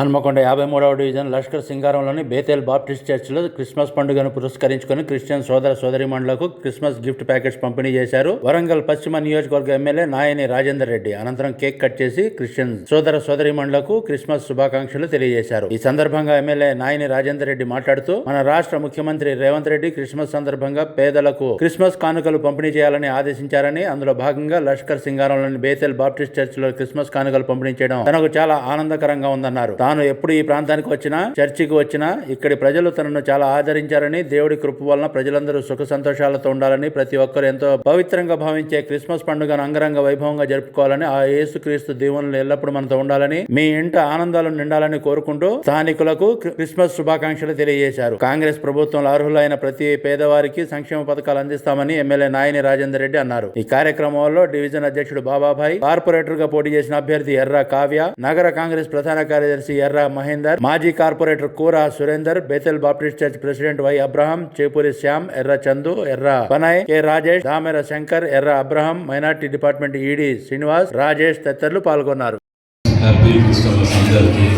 హన్మకొండ యాభై మూడవ డివిజన్ లష్కర్ సింగారంలోని బేతేల్ బాప్టిస్ట్ చర్చిలో క్రిస్మస్ పండుగను పురస్కరించుకుని క్రిస్టియన్ సోదర సోదరిమణులకు క్రిస్మస్ గిఫ్ట్ ప్యాకెట్స్ పంపిణీ చేశారు. వరంగల్ పశ్చిమ నియోజకవర్గ ఎమ్మెల్యే నాయని రాజేందర్ రెడ్డి అనంతరం కేక్ కట్ చేసి క్రిస్టియన్ సోదర సోదరిమణులకు క్రిస్మస్ శుభాకాంక్షలు తెలియజేశారు. ఈ సందర్భంగా ఎమ్మెల్యే నాయని రాజేందర్ రెడ్డి మాట్లాడుతూ మన రాష్ట్ర ముఖ్యమంత్రి రేవంత్ రెడ్డి క్రిస్మస్ సందర్భంగా పేదలకు క్రిస్మస్ కానుకలు పంపిణీ చేయాలని ఆదేశించారని అందులో భాగంగా లష్కర్ సింగారంలోని బేతెల్ బాప్టిస్ట్ చర్చిలో క్రిస్మస్ కానుకలు పంపిణీ చేయడం తనకు చాలా ఆనందకరంగా ఉందన్నారు. తాను ఎప్పుడు ఈ ప్రాంతానికి వచ్చినా చర్చికి వచ్చినా ఇక్కడి ప్రజలు తనను చాలా ఆదరించారని దేవుడి కృప వలన ప్రజలందరూ సుఖ సంతోషాలతో ఉండాలని ప్రతి ఒక్కరు ఎంతో పవిత్రంగా భావించే క్రిస్మస్ పండుగను అంగరంగ వైభవంగా జరుపుకోవాలని ఆ యేసుక్రీస్తు దీవెనలు ఎల్లప్పుడూ మనతో ఉండాలని మీ ఇంట ఆనందాలు నిండాలని కోరుకుంటూ స్థానికులకు క్రిస్మస్ శుభాకాంక్షలు తెలియజేశారు. కాంగ్రెస్ ప్రభుత్వంలో అర్హులైన ప్రతి పేదవారికి సంక్షేమ పథకాలు అందిస్తామని ఎమ్మెల్యే నాయని రాజేందర్ రెడ్డి అన్నారు. ఈ కార్యక్రమంలో డివిజన్ అధ్యక్షుడు బాబాభాయ్ కార్పొరేటర్గా పోటీ చేసిన అభ్యర్థి ఎర్ర కావ్య నగర కాంగ్రెస్ ప్రధాన కార్యదర్శి ఎర్ర మహేందర్ మాజీ corporator Kura Surender Bethel Baptist church president Y Abraham Chepuri Shyam Erra Chandu Erra Panai K Rajesh Damera Shankar Erra Abraham minority department ED Srinivas Rajesh తదితరులు పాల్గొన్నారు. హ్యాపీ క్రిస్టమస్ అందరికీ.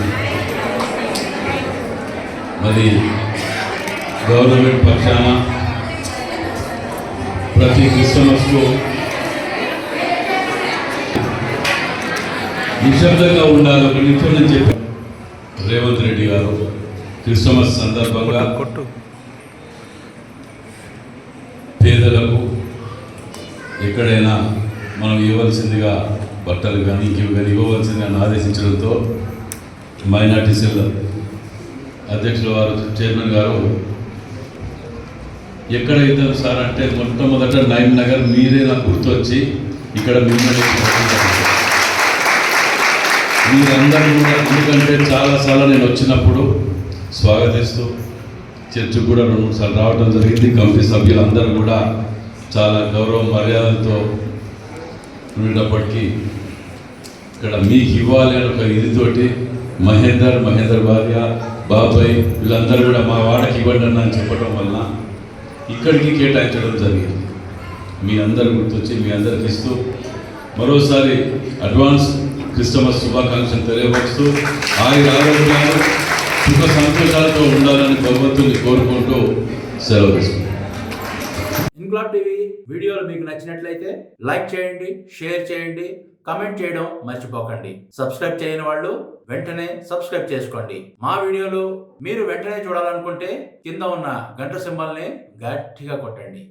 మరి గవర్నమెంట్ పక్షాన ప్రతి క్రిస్టమస్కు నిశ్శబ్దంగా ఉండాలి ఒక నిమిషం నేను చెప్పాను రేవంత్ రెడ్డి గారు క్రిస్టమస్ సందర్భంగా పేదలకు ఎక్కడైనా మనం ఇవ్వాల్సిందిగా బట్టలు కానీ ఇంకేవి కానీ ఇవ్వవలసిందిగా ఆదేశించడంతో మైనార్టీ సెల్ అధ్యక్షుల వారు చైర్మన్ గారు ఎక్కడ ఇద్దరు సార్ అంటే మొట్టమొదట నైన్ నగర్ మీరే నాకు గుర్తొచ్చి ఇక్కడ మిమ్మల్ని మీరందరూ కూడా ఎందుకంటే చాలాసార్లు నేను వచ్చినప్పుడు స్వాగతిస్తూ చర్చకు కూడా రెండు మూడు సార్లు రావడం జరిగింది. కమిటీ సభ్యులందరూ కూడా చాలా గౌరవ మర్యాదలతో ఉండేటప్పటికీ ఇక్కడ మీకు ఇవ్వాలి అని ఒక ఇదితోటి మహేందర్ మహేందర్ భార్య బాబాయ్ వీళ్ళందరూ కూడా మా వాడకి ఇవ్వండి అని చెప్పడం వలన ఇక్కడికి కేటాయించడం జరిగింది. మీ అందరు గుర్తొచ్చి మీ అందరికి ఇస్తూ మరోసారి అడ్వాన్స్ క్రిస్టమస్ శుభాకాంక్షలు తెలియవచ్చు ఆయన ఆరోగ్యాలు సుఖ సంతోషాలతో ఉండాలని భగవంతుని కోరుకుంటూ సెలవు తీసుకుంటాం టీవీ వీడియోలు మీకు నచ్చినట్లయితే లైక్ చేయండి షేర్ చేయండి కమెంట్ చేయడం మర్చిపోకండి. సబ్స్క్రైబ్ చేయని వాళ్ళు వెంటనే సబ్స్క్రైబ్ చేసుకోండి. మా వీడియోలు మీరు వెంటనే చూడాలనుకుంటే కింద ఉన్న గంట సింబల్ని గట్టిగా కొట్టండి.